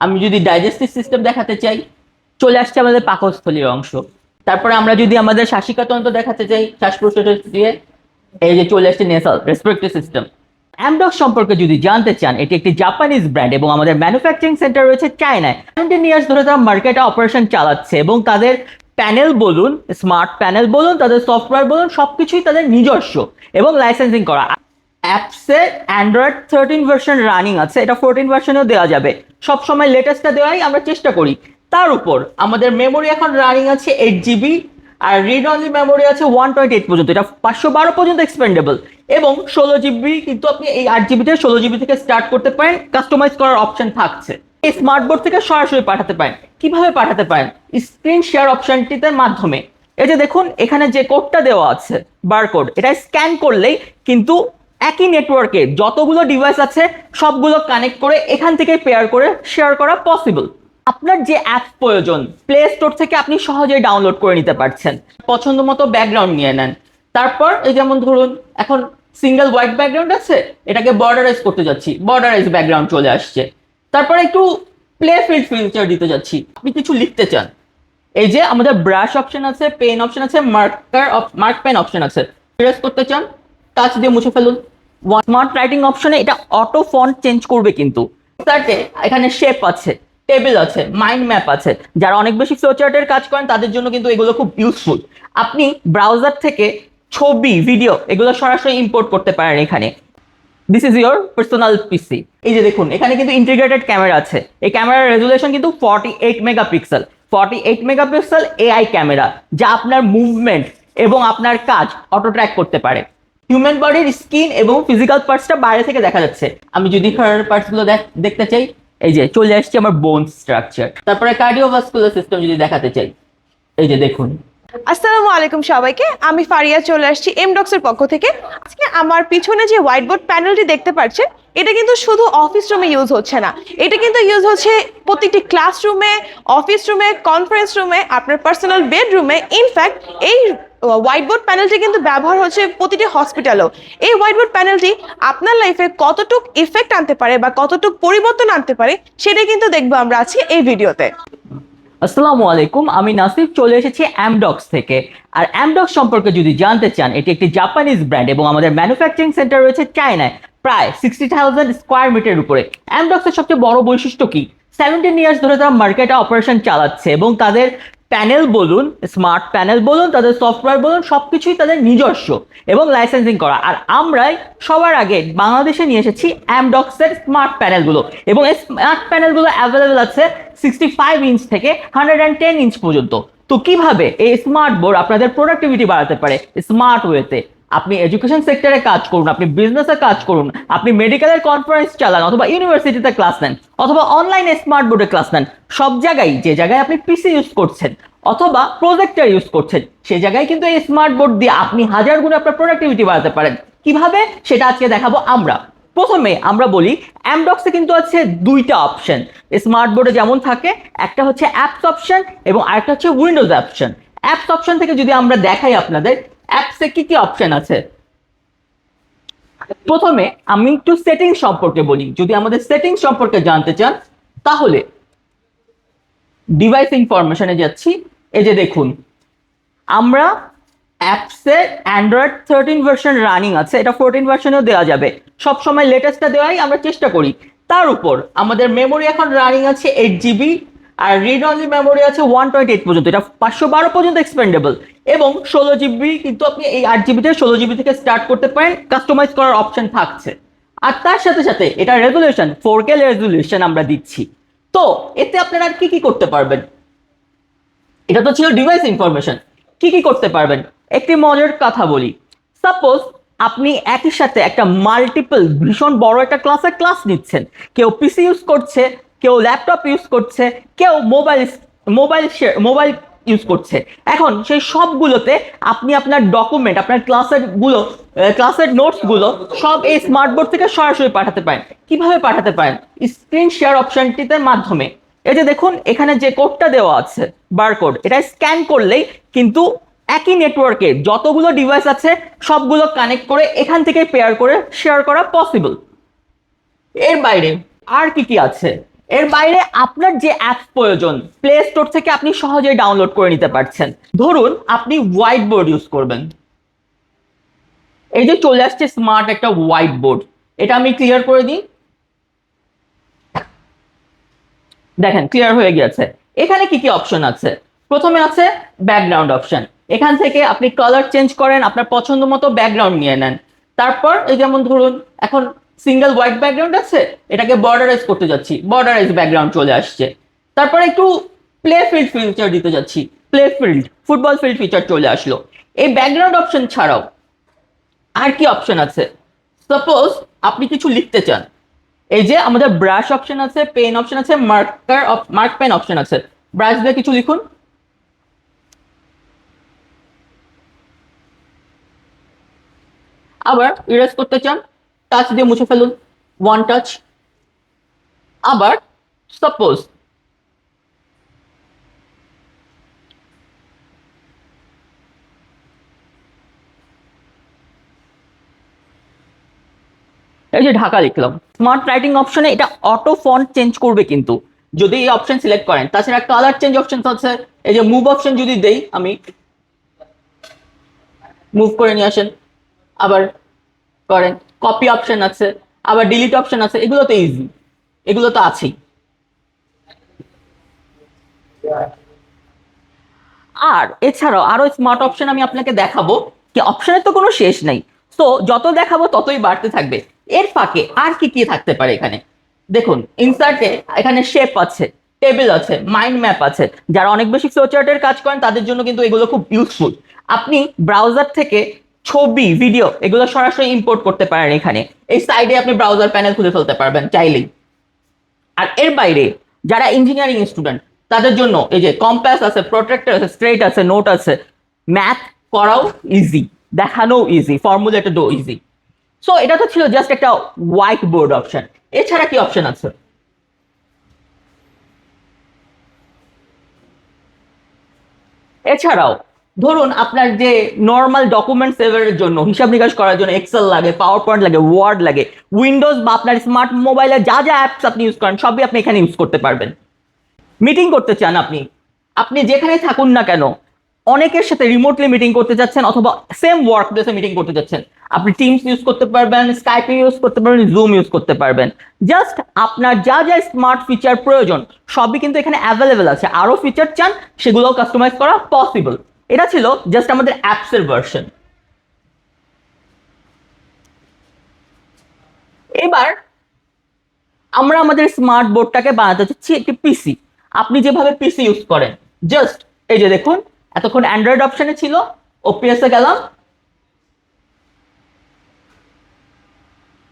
আমি যদি digestive system দেখাতে চাই, চলে আসছে আমাদের পাকস্থলীর অংশ। তারপরে আমরা যদি আমাদের শাসিকাতন্ত্র দেখাতে চাই শ্বাস প্রশ্বাস দিয়ে, এই যে চলে আসছে নেসাল রেসপিরেটরি সিস্টেম অ্যামডক সম্পর্কে যদি জানতে চান, এটি একটি জাপানিজ ব্র্যান্ড এবং আমাদের ম্যানুফ্যাকচারিং সেন্টার রয়েছে চায়নায় সেভেন্টিন ইয়ার্স ধরে তারা মার্কেটে অপারেশন চালাচ্ছে এবং তাদের প্যানেল বলুন স্মার্ট প্যানেল বলুন, তাদের সফটওয়্যার বলুন, সবকিছুই তাদের নিজস্ব এবং লাইসেন্সিং করা। অ্যাপসে অ্যান্ড্রয়েড থার্টিন ভার্সন রানিং আছে, এটা ফোরটিন ভার্সনেও দেওয়া যাবে। সব সময় লেটেস্টটা দেওয়াই আমরা চেষ্টা করি। তার উপর আমাদের মেমোরি এখন রানিং আছে এইট জিবি আর রিড অনলি মেমোরি আছে ওয়ান টোয়েন্টি এইট পর্যন্ত। এটা পাঁচশো বারো পর্যন্ত এক্সপেন্ডেবল এবং ষোলো জিবি কিন্তু আপনি এই আট জিবি থেকে ষোলো জিবি থেকে স্টার্ট করতে পারেন। কাস্টমাইজ করার অপশন থাকছে। এই স্মার্ট বোর্ড থেকে সরাসরি পাঠাতে পারেন। কীভাবে পাঠাতে পারেন? স্ক্রিন শেয়ার অপশনটিতে মাধ্যমে। এই যে দেখুন, এখানে যে কোডটা দেওয়া আছে বারকোড এটা স্ক্যান করলেই কিন্তু একই নেটওয়ার্কে যতগুলো ডিভাইস আছে, সবগুলো কানেক্ট করে এখান থেকে পেয়ার করে শেয়ার করা পসিবল আপনার যে অ্যাপ প্রয়োজন প্লে স্টোর থেকে আপনি সহজেই ডাউনলোড করে নিতে পারছেন। পছন্দ মতো ব্যাকগ্রাউন্ড নিয়ে নেন। তারপর এই যেমন ধরুন, এখন সিঙ্গেল হোয়াইট ব্যাকগ্রাউন্ড আছে, এটাকে বর্ডারাইজ করতে যাচ্ছি বর্ডারাইজ ব্যাকগ্রাউন্ড চলে আসছে। তারপরে একটু প্লে ফিল্ড ফিচার দিতে যাচ্ছি, আপনি কিছু লিখতে চান। এই যে আমাদের ব্রাশ অপশন আছে পেন অপশন আছে মার্কার মার্ক পেন অপশন আছে। প্রেস করতে চান টাচ দিয়ে মুছে ফেলুন। স্মার্ট রাইটিং অপশনে এটা অটো ফন্ট চেঞ্জ করবে কিন্তু। চার্টে এখানে শেপ আছে টেবিল আছে মাইন্ড ম্যাপ আছে। যারা অনেক বেশি ফ্লোচার্টের কাজ করেন, তাদের জন্য কিন্তু এগুলো খুব ইউজফুল আপনি ব্রাউজার থেকে ছবি ভিডিও এগুলো সরাসরি ইম্পোর্ট করতে পারেন এখানে। This is your personal PC এই যে দেখুন, এখানে কিন্তু ইন্টিগ্রেটেড ক্যামেরা আছে। এই ক্যামেরার রেজুলেশন কিন্তু forty eight megapixel forty eight megapixel AI camera যা আপনার মুভমেন্ট এবং আপনার কাজ অটো ট্র্যাক করতে পারে। হিউম্যান বডির স্কিন এবং ফিজিক্যাল পার্টসটা বাইরে থেকে দেখা যাচ্ছে। আমি যদি পার্টসগুলো দেখতে চাই, এই যে চলে আসছে আমার বোন স্ট্রাকচার তারপরে কার্ডিওভাস্কুলার সিস্টেম যদি দেখাতে চাই, এই যে দেখুন। আসসালামু আলাইকুম সবাইকে, আমি ফারিয়া চলে আসছি এমডক্স এর পক্ষ থেকে। আজকে আমার পিছনে যে হোয়াইট বোর্ড প্যানেলটি দেখতে পাচ্ছেন এটা কিন্তু শুধু অফিস রুমে ইউজ হচ্ছে না। এটা কিন্তু ইউজ হচ্ছে প্রত্যেকটি ক্লাসরুমে অফিস রুমে কনফারেন্স রুমে আপনার পার্সোনাল বেডরুমে ইনফ্যাক্ট এই হোয়াইট বোর্ড প্যানেলটি কিন্তু ব্যবহার হচ্ছে প্রতিটি হসপিটালেও এই হোয়াইট বোর্ড প্যানেলটি আপনার লাইফে কতটুক ইফেক্ট আনতে পারে বা কতটুক পরিবর্তন আনতে পারে, সেটাই কিন্তু দেখব আমরা আজকে এই ভিডিওতে আসসালামু আলাইকুম, আমি নাসিফ চলে এসেছি অ্যামডক্স থেকে। আর অ্যামডক্স সম্পর্কে যদি জানতে চান, এটি একটি জাপানিজ ব্র্যান্ড এবং আমাদের ম্যানুফ্যাকচারিং সেন্টার রয়েছে চায়নায় প্রায় সিক্সটি থাউজেন্ড স্কোয়ার মিটার উপরে। অ্যামডক্সের সবচেয়ে বড় বৈশিষ্ট্য কি? সেভেন্টিন ইয়ার্স ধরে তারা মার্কেটে অপারেশন চালাচ্ছে এবং তাদের প্যানেল বলুন স্মার্ট প্যানেল বলুন, তাদের সফটওয়্যার বলুন, সবকিছুই তাদের নিজস্ব এবং লাইসেন্সিং করা। আর আমরাই সবার আগে বাংলাদেশে নিয়ে এসেছি অ্যামডক্সের স্মার্ট প্যানেলগুলো এবং এই স্মার্ট প্যানেলগুলো অ্যাভেলেবেল আছে সিক্সটি ফাইভ ইঞ্চ থেকে হান্ড্রেড অ্যান্ড টেন ইঞ্চ পর্যন্ত। তো কীভাবে এই স্মার্ট বোর্ড আপনাদের প্রোডাক্টিভিটি বাড়াতে পারে স্মার্ট ওয়েতে আপনি এডুকেশন সেক্টরে কাজ করুন, আপনি বিজনেসে কাজ করুন, আপনি মেডিকেলের কনফারেন্স চালান, অথবা ইউনিভার্সিটিতে ক্লাস নেন, অথবা অনলাইনে স্মার্ট বোর্ডে ক্লাস নেন, সব জায়গায়, যে জায়গায় আপনি পিসি ইউজ করছেন, অথবা প্রজেক্টর ইউজ করছেন সেই জায়গায় কিন্তু এই স্মার্ট বোর্ড দিয়ে আপনি হাজার গুণে আপনার প্রোডাক্টিভিটি বাড়াতে পারেন। কীভাবে? সেটা আজকে দেখাবো আমরা। প্রথমে আমরা বলি অ্যামডক্সে কিন্তু আছে দুইটা অপশন স্মার্ট বোর্ডে যেমন থাকে, একটা হচ্ছে অ্যাপস অপশন এবং আরেকটা হচ্ছে উইন্ডোজ অপশন অ্যাপস অপশন থেকে যদি আমরা দেখাই আপনাদের অ্যাপসে কি কি অপশন আছে? প্রথমে আমি একটু সেটিং সম্পর্কে বলি। যদি আমাদের সেটিং সম্পর্কে জানতে চান, তাহলে ডিভাইস ইনফরমেশনে যাচ্ছি। এই যে দেখুন, আমরা অ্যাপসে অ্যান্ড্রয়েড থার্টিন ভার্সন রানিং আছে। এটা ফোরটিন ভার্সনেও দেওয়া যাবে। সব সময় লেটেস্টটা দেওয়াই আমরা চেষ্টা করি। তার উপর আমাদের মেমোরি এখন রানিং আছে এইট জিবি আর রিড অনলি মেমোরি আছে ওয়ান টোয়েন্টি এইট পর্যন্ত। এটা পাঁচশো বারো পর্যন্ত এক্সপেন্ডেবল এবং ষোলো জিবি কিন্তু আপনি এই আট জিবি থেকে ষোলো জিবি থেকে স্টার্ট করতে পারেন। কাস্টমাইজ করার অপশন থাকছে। আর তার সাথে সাথে এটা রেজুলেশন ফোর কে রেজুলেশন আমরা দিচ্ছি। তো এতে আপনারা আর কি কি করতে পারবেন? এটা তো ছিল ডিভাইস ইনফরমেশন কি কি করতে পারবেন? একটি মজার কথা বলি। সাপোজ আপনি একই সাথে একটা মাল্টিপল ভীষণ বড় একটা ক্লাসের ক্লাস নিচ্ছেন। কেউ পিসি ইউজ করছে, কেউ ল্যাপটপ ইউজ করছে, কেউ মোবাইল মোবাইল মোবাইল ইউজ করছে। এখন সেই সবগুলোতে আপনি আপনার ডকুমেন্ট আপনার ক্লাসেরগুলো ক্লাসের নোটসগুলো সব এই স্মার্ট বোর্ড থেকে সরাসরি পাঠাতে পারেন। কীভাবে পাঠাতে পারেন? স্ক্রিন শেয়ার অপশনটিতে মাধ্যমে। এই যে দেখুন, এখানে যে কোডটা দেওয়া আছে বারকোড এটা স্ক্যান করলেই কিন্তু একই নেটওয়ার্কে যতগুলো ডিভাইস আছে, সবগুলো কানেক্ট করে এখান থেকে পেয়ার করে শেয়ার করা পসিবল এর বাইরে আর কি কি আছে? এর বাইরে আপনার যে অ্যাপ প্রয়োজন প্লে স্টোর থেকে আপনি সহজেই ডাউনলোড করে নিতে পারছেন। ধরুন, আপনি হোয়াইট বোর্ড ইউজ করবেন। এই যে চলে আসছে স্মার্ট একটা হোয়াইট বোর্ড এটা আমি ক্লিয়ার করে দিই। দেখেন ক্লিয়ার হয়ে গেছে এখানে কি কি অপশন আছে? প্রথমে আছে ব্যাকগ্রাউন্ড অপশন এখান থেকে আপনি কালার চেঞ্জ করেন, আপনার পছন্দ মতো ব্যাকগ্রাউন্ড নিয়ে নেন। তারপর এই যেমন ধরুন, এখন সিঙ্গেল হোয়াইট ব্যাকগ্রাউন্ড আছে, এটাকে বর্ডারাইজ করতে যাচ্ছি বর্ডারাইজ ব্যাকগ্রাউন্ড চলে আসছে। তারপরে একটু প্লে ফিল্ড ফিচার দিতে যাচ্ছি play field football field feature চলে আসলো। এই ব্যাকগ্রাউন্ড অপশন ছাড়াও আর কি অপশন আছে? সাপোজ আপনি কিছু লিখতে চান, এই যে আমাদের ব্রাশ অপশন আছে পেন অপশন আছে মার্কার মার্ক পেন অপশন আছে ব্রাশ দিয়ে কিছু লিখুন। আবার ইরেজ করতে চান টাচ দিয়ে মুছে ফেলুন ওয়ান টাচ আবার সাপোজ এই যে ঢাকা লিখলাম। স্মার্ট রাইটিং অপশনে এটা অটো ফন্ট চেঞ্জ করবে কিন্তু। যদি এই অপশন সিলেক্ট করেন, তাছাড়া কালার চেঞ্জ অপশন আছে। এই যে মুভ অপশন যদি দেই আমি মুভ করে নিয়ে আসেন। আবার করেন। কপি অপশন আছে, আবার ডিলিট অপশন আছে, এগুলো তো ইজি এগুলো তো আছেই। আর এছাড়াও আরও স্মার্ট অপশন আমি আপনাকে দেখাবো কি অপশনের তো কোনো শেষ নেই। তো যত দেখাবো ততই বাড়তে থাকবে। এর ফাঁকে আর কি কি থাকতে পারে এখানে? দেখুন ইনসার্টে এখানে শেপ আছে টেবিল আছে মাইন্ড ম্যাপ আছে। যারা অনেক বেশি ফ্লোচার্টের কাজ করেন, তাদের জন্য কিন্তু এগুলো খুব ইউজফুল আপনি ব্রাউজার থেকে ছবি ভিডিও এগুলো সরাসরি ইম্পোর্ট করতে পারেন এখানে। এই সাইডে আপনি ব্রাউজার প্যানেল খুলে ফেলতে পারবেন, চাইলেই। আর এর বাইরে, যারা ইঞ্জিনিয়ারিং স্টুডেন্ট তাদের জন্য এই যে কম্পাস আছে প্রোট্রাক্টর আছে স্ট্রেট আছে নোট আছে ম্যাথ করাও ইজি দেখানো ইজি ফর্মুলেটেডও ইজি সো এটা তো ছিল জাস্ট একটা হোয়াইট বোর্ড অপশন এছাড়া কি অপশন আছে? এছাড়াও ধরুন আপনার যে নর্মাল ডকুমেন্ট সেভারের জন্য, হিসাব নিকাশ করার জন্য এক্সেল লাগে পাওয়ার পয়েন্ট লাগে ওয়ার্ড লাগে উইন্ডোজ বা আপনার স্মার্ট মোবাইলে যা যা অ্যাপস আপনি ইউজ করেন, সবই আপনি এখানে ইউজ করতে পারবেন। মিটিং করতে চান আপনি আপনি যেখানে থাকুন না কেন, অনেকের সাথে রিমোটলি মিটিং করতে যাচ্ছেন অথবা সেম ওয়ার্ক প্লেসে মিটিং করতে যাচ্ছেন, আপনি টিমস ইউজ করতে পারবেন স্কাইপ ইউজ করতে পারবেন জুম ইউজ করতে পারবেন। জাস্ট আপনার যা যা স্মার্ট ফিচার প্রয়োজন, সবই কিন্তু এখানে অ্যাভেলেবেল আছে। আরও ফিচার চান, সেগুলোও কাস্টমাইজ করা পসিবল এটা ছিল জাস্ট আমাদের অ্যাপসের ভার্সন এবার আমরা আমাদের স্মার্ট বোর্ডটাকে বানাতে চাচ্ছি একটি পিসি আপনি যেভাবে পিসি ইউজ করেন জাস্ট এই যে দেখুন, এতক্ষণ অ্যান্ড্রয়েড অপশনে ছিল ওপিএস গেলাম।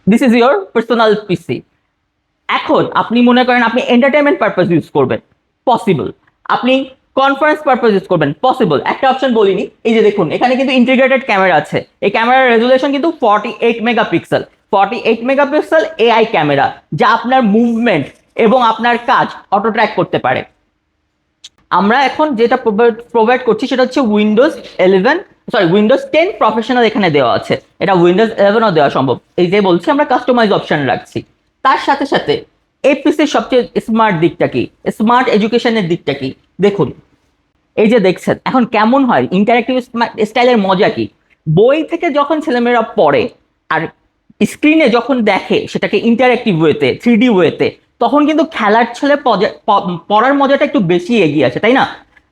This is your personal PC এখন আপনি মনে করেন আপনি এন্টারটেনমেন্ট পারপাস ইউজ করবেন পসিবল আপনি কনফারেন্স পারপাস ইউজ করবেন। পসিবল একটা অপশন বলিনি। এই যে দেখুন, এখানে কিন্তু ইন্টিগ্রেটেড ক্যামেরা আছে। এই ক্যামেরার রেজুলেশন কিন্তু forty eight megapixel forty eight megapixel AI camera যা আপনার মুভমেন্ট এবং আপনার কাজ অটো ট্র্যাক করতে পারে। আমরা এখন যেটা প্রোভাইড করছি সেটা হচ্ছে Windows eleven sorry Windows ten professional এখানে দেওয়া আছে। এটা উইন্ডোজ ইলেভেনও দেওয়া সম্ভব। এই যে বলছি, আমরা কাস্টমাইজ অপশন রাখছি। তার সাথে সাথে এপিসির সবচেয়ে স্মার্ট দিকটা কি? স্মার্ট এডুকেশনের দিকটা কি? দেখুন এই যে দেখছেন, এখন কেমন হয়? ইন্টারেক্টিভ স্টাইলের মজা কি? বই থেকে যখন ছেলেমেয়েরা পড়ে আর স্ক্রিনে যখন দেখে সেটাকে ইন্টারেক্টিভ ওয়েতে থ্রি ডি ওয়েতে তখন কিন্তু খেলার ছেলে পড়ার মজাটা একটু বেশি এগিয়ে আছে তাই না?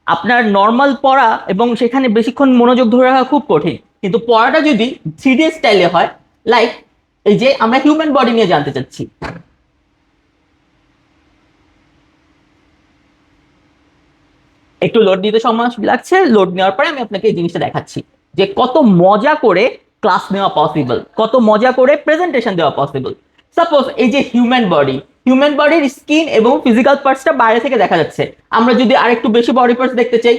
আপনার নর্মাল পড়া এবং সেখানে বেশিক্ষণ মনোযোগ ধরে রাখা খুব কঠিন। কিন্তু পড়াটা যদি থ্রি স্টাইলে হয় লাইক এই যে আমরা হিউম্যান বডি নিয়ে জানতে চাচ্ছি একটু লোড নিতে সময় লাগছে লোড নেওয়ার পরে আমি আপনাকে এই জিনিসটা দেখাচ্ছি যে কত মজা করে ক্লাস নেওয়া পসিবল কত মজা করে প্রেজেন্টেশন দেওয়া পসিবল সাপোজ এই যে হিউম্যান বডি হিউম্যান বডির স্কিন এবং ফিজিক্যাল পার্টসটা বাইরে থেকে দেখা যাচ্ছে। আমরা যদি আরেকটু বেশি বডি পার্টস দেখতে চাই।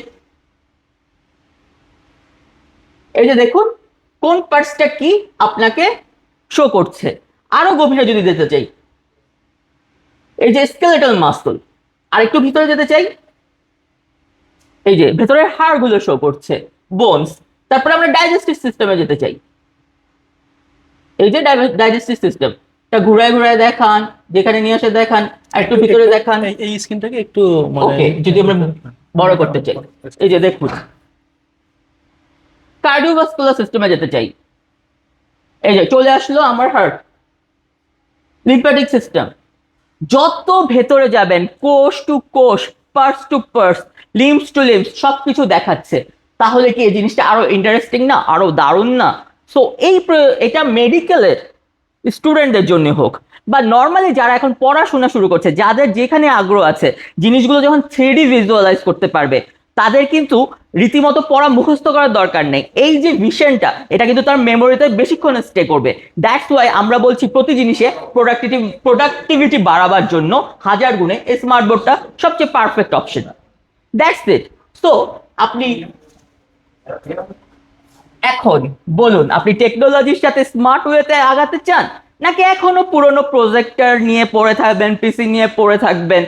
এই যে দেখুন, কোন পার্টসটা কি আপনাকে শো করছে? আরও গভীরে যদি যেতে চাই। এই যে স্কেলেটাল মাসল আরেকটু ভিতরে যেতে চাই। এই যে ভেতরের হাড়গুলো শো করছে বোনস তারপরে আমরা ডাইজেস্টিভ সিস্টেমে যেতে চাই। এই যে ডাইজেস্টিভ সিস্টেম এটা ঘুরায় ঘুরায় দেখান যেখানে নিয়ে এসে দেখান একটু ভিতরে দেখান। এই- স্ক্রিনটাকে একটু মানে ওকে যদি আমরা বড় করতে চাই। এই যে দেখুন। কার্ডিওভাস্কুলার সিস্টেমে যেতে চাই। এই যে চলে আসলো আমার হার্ট লিম্ফ্যাটিক সিস্টেম যত ভেতরে যাবেন কোষ টু কোষ parts to parts lymphs to lymphs সবকিছু দেখাচ্ছে। তাহলে কি এই জিনিসটা আরও ইন্টারেস্টিং না? আরও দারুণ না? সো এই এটা মেডিকেলের স্টুডেন্টদের জন্য হোক। বা নর্মালি যারা এখন পড়াশোনা শুরু করছে, যাদের যেখানে আগ্রহ আছে, জিনিসগুলো যখন থ্রিডি ভিজুয়ালাইজ করতে পারবে, তাদের কিন্তু রীতিমতো পড়া মুখস্থ করার দরকার নেই। এই যে ভিশনটা এটা কিন্তু তার মেমোরিতে বেশিক্ষণ স্টে করবে। দ্যাটস ওয়াই আমরা বলছি প্রতি জিনিসে প্রোডাক্টিভিটি প্রোডাক্টিভিটি বাড়াবার জন্য হাজার গুণে এই স্মার্ট বোর্ডটা সবচেয়ে perfect option that's it so আপনি এখন বলুন, আপনি টেকনোলজির সাথে স্মার্ট ওয়েতে আগাতে চান? নাকি এখনও পুরনো প্রজেক্টর নিয়ে পড়ে থাকবেন পিসি নিয়ে পড়ে থাকবেন?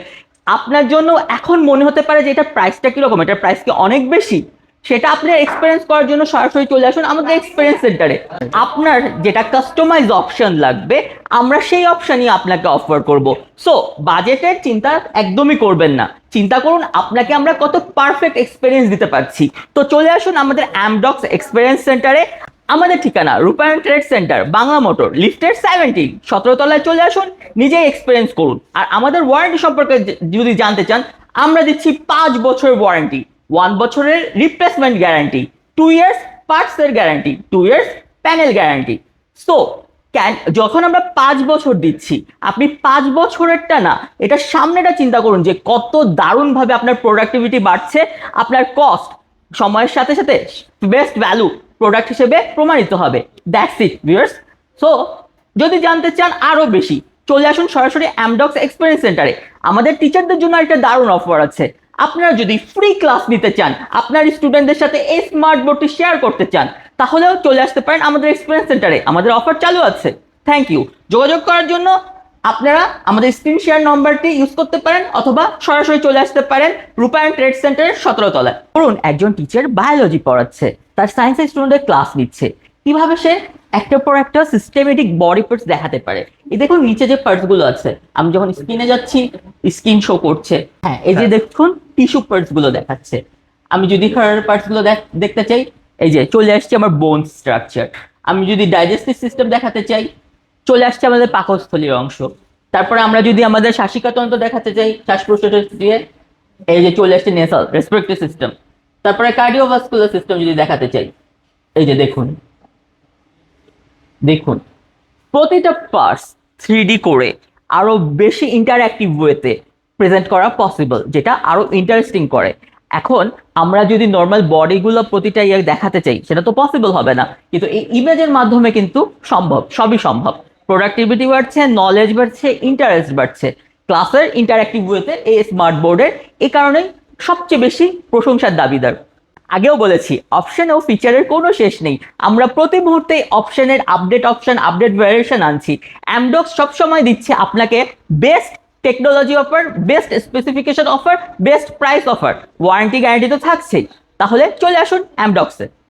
আপনার জন্য এখন মনে হতে পারে যে এটা প্রাইসটা কীরকম? এটার প্রাইস কি অনেক বেশি? সেটা আপনার এক্সপিরিয়েন্স করার জন্য সরাসরি চলে আসুন আমাদের এক্সপিরিয়েন্স সেন্টারে আপনার যেটা কাস্টমাইজ অপশন লাগবে, আমরা সেই অপশনই আপনাকে অফার করব। সো বাজেটের চিন্তা একদমই করবেন না। চিন্তা করুন, আপনাকে আমরা কত পারফেক্ট এক্সপিরিয়েন্স দিতে পারছি। তো চলে আসুন আমাদের অ্যামডক্স এক্সপিরিয়েন্স সেন্টারে আমাদের ঠিকানা Rupayan trade centre Bangla motor লিফটের সেভেন্টিন সতেরো তলায় চলে আসুন, নিজেই এক্সপিরিয়েন্স করুন। আর আমাদের ওয়ারেন্টি সম্পর্কে যদি জানতে চান, আমরা দিচ্ছি পাঁচ বছরের ওয়ারেন্টি ওয়ান বছরের replacement guarantee two years পার্টসের guarantee two years panel guarantee so can যখন আমরা পাঁচ বছর দিচ্ছি, আপনি পাঁচ বছরেরটা না, এটা সামনেটা চিন্তা করুন যে কত দারুণভাবে আপনার প্রোডাক্টিভিটি বাড়ছে, আপনার কস্ট সময়ের সাথে সাথে বেস্ট ভ্যালু প্রোডাক্ট হিসেবে প্রমাণিত হবে। দ্যাটস ইট ভিউয়ার্স সো যদি জানতে চান আরও বেশি, চলে আসুন সরাসরি অ্যামডক্স এক্সপিরিয়েন্স সেন্টারে আমাদের টিচারদের জন্য একটা দারুণ অফার আছে। আপনারা যদি ফ্রি ক্লাস নিতে চান, আপনার স্টুডেন্টদের সাথে এই স্মার্ট বোর্ডটি শেয়ার করতে চান, তাহলেও চলে আসতে পারেন আমাদের এক্সপিরিয়েন্স সেন্টারে আমাদের অফার চালু আছে। থ্যাংক ইউ যোগাযোগ করার জন্য আপনারা আমাদের স্ক্রিন শেয়ার নম্বরটি ইউজ করতে পারেন অথবা সরাসরি চলে আসতে পারেন রূপায়ণ ট্রেড সেন্টারের সতেরো তলায়। ধরুন, একজন টিচার বায়োলজি পড়াচ্ছে, তার সায়েন্সের স্টুডেন্টের ক্লাস নিচ্ছে। কীভাবে সে একটার পর একটা সিস্টেমেটিক বডি পার্টস দেখাতে পারে? এই দেখুন নিচে যে পার্টসগুলো আছে আমি যখন স্ক্রিনে যাচ্ছি স্ক্রিন শো করছে। হ্যাঁ এই যে দেখুন টিস্যু পার্টসগুলো দেখাচ্ছে। আমি যদি হাড়ের পার্টসগুলো দেখ- দেখতে চাই এই যে চলে আসছে আমার বোন স্ট্রাকচার আমি যদি ডাইজেস্টিভ সিস্টেম দেখাতে চাই চলে আসছে আমাদের পাকস্থলীর অংশ। তারপরে আমরা যদি আমাদের শাসিকাতন্ত্র দেখাতে চাই শ্বাস প্রশ্বাস দিয়ে এই যে চলে আসছে নেসাল রেসপিরেটরি সিস্টেম তারপরে কার্ডিওভাস্কুলার সিস্টেম যদি দেখাতে চাই এই যে দেখুন। দেখুন প্রতিটা পার্টস থ্রি করে আরও বেশি ইন্টারঅ্যাক্টিভ ওয়েতে প্রেজেন্ট করা পসিবল যেটা আরও ইন্টারেস্টিং করে। এখন আমরা যদি নর্মাল বডিগুলো প্রতিটা ইয়ে দেখাতে চাই, সেটা তো পসিবল হবে না। কিন্তু এই ইমেজের মাধ্যমে কিন্তু সম্ভব, সবই সম্ভব। প্রোডাক্টিভিটি বাড়ছে নলেজ বাড়ছে ইন্টারেস্ট বাড়ছে। ক্লাসের ইন্টারঅ্যাক্টিভ ওয়েতে এই স্মার্ট বোর্ডের এই কারণেই সবচেয়ে বেশি প্রশংসার দাবিদার। আগেও বলেছি অপশন ও ফিচারের কোনো শেষ নেই। আমরা প্রতি মুহূর্তে অপশনের আপডেট অপশন আপডেট ভ্যারিয়েশন আনছি। অ্যামডক্স সবসময় দিচ্ছে আপনাকে best technology offer best specification offer best price offer warranty guarantee তো থাকছেই। তাহলে চলে আসুন অ্যামডক্সে